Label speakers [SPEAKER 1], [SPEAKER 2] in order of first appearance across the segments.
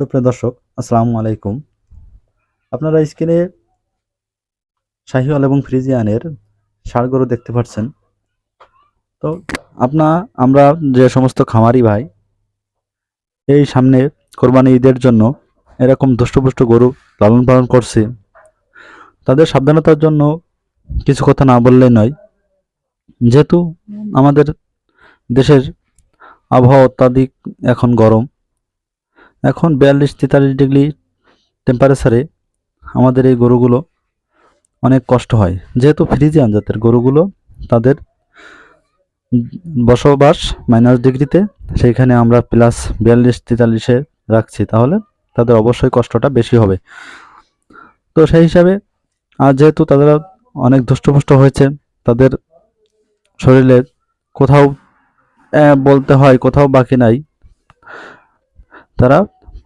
[SPEAKER 1] সুপ্রিয় দর্শক, আসসালামু আলাইকুম। আপনারা স্ক্রিনে শাহিওয়াল এবং ফ্রিজিয়ানের গরু দেখতে পাচ্ছেন। তো আপনা, আমরা যে সমস্ত খামারি ভাই, এই সামনে কোরবানি ঈদের জন্য এরকম দুষ্টপুষ্ট গরু লালন পালন করছি। তাদের সাবধানতার জন্য কিছু কথা না বললেই নয়। যেহেতু আমাদের দেশের আবহাওয়া অত্যাধিক এখন গরম এখন বিয়াল্লিশ তেতাল্লিশ ডিগ্রি টেম্পারেচারে আমাদের এই গরুগুলো অনেক কষ্ট হয়। যেহেতু ফ্রিজিয়ান জাতের গরুগুলো, তাদের বসবাস মাইনাস ডিগ্রিতে সেইখানে আমরা প্লাস বিয়াল্লিশ তেতাল্লিশে রাখছি। তাহলে তাদের অবশ্যই কষ্টটা বেশি হবে। তো সেই হিসাবে আর যেহেতু তাদের অনেক দুষ্টপুষ্ট হয়েছে, তাদের শরীরে কোথাও বলতে হয় কোথাও বাকি নাই তারা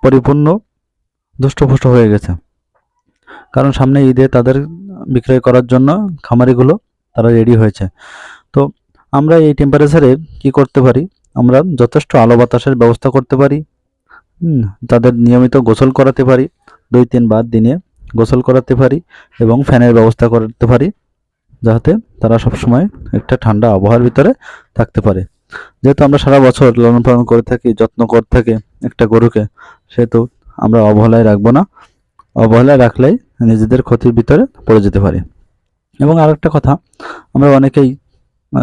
[SPEAKER 1] পরিপূর্ণ দুষ্টপুষ্ট হয়ে গেছে। কারণ সামনে ঈদে তাদের বিক্রয় করার জন্য খামারিগুলো তারা রেডি হয়েছে। তো আমরা এই টেম্পারেচারে কি করতে পারি? আমরা যথেষ্ট আলো বাতাসের ব্যবস্থা করতে পারি। তাদের নিয়মিত গোসল করাতে পারি। দুই, তিন তিনবার দিনে গোসল করাতে পারি এবং ফ্যানের ব্যবস্থা করতে পারি, যাতে তারা সবসময় একটা ঠান্ডা আবহাওয়ার ভিতরে থাকতে পারে। যেহেতু আমরা সারা বছর লালন পালন করে থাকি, যত্ন করে থাকি একটা গরুকে সেহেতু আমরা অবহেলায় রাখব না। অবহেলায় রাখলেই নিজেদের ক্ষতির ভিতরে পড়ে যেতে পারি। এবং আরেকটা কথা, আমরা অনেকেই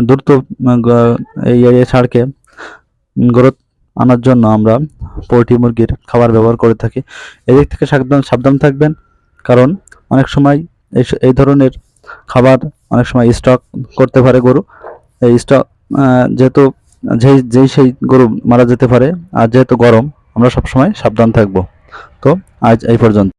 [SPEAKER 1] দ্রুত এই ছাড়কে গ্রোথ আনার জন্য আমরা পোলট্রি মুরগির খাবার ব্যবহার করে থাকি। এদিক থেকে সাবধান সাবধান থাকবেন, কারণ অনেক সময় এই এই ধরনের খাবার অনেক সময় স্টক করতে পারে গরু। এই স্টক যেহেতু যেই যেই সেই গরু মারা যেতে পারে, আর যেহেতু গরম, আমরা সবসময় সাবধান থাকব। তো আজ এই পর্যন্ত।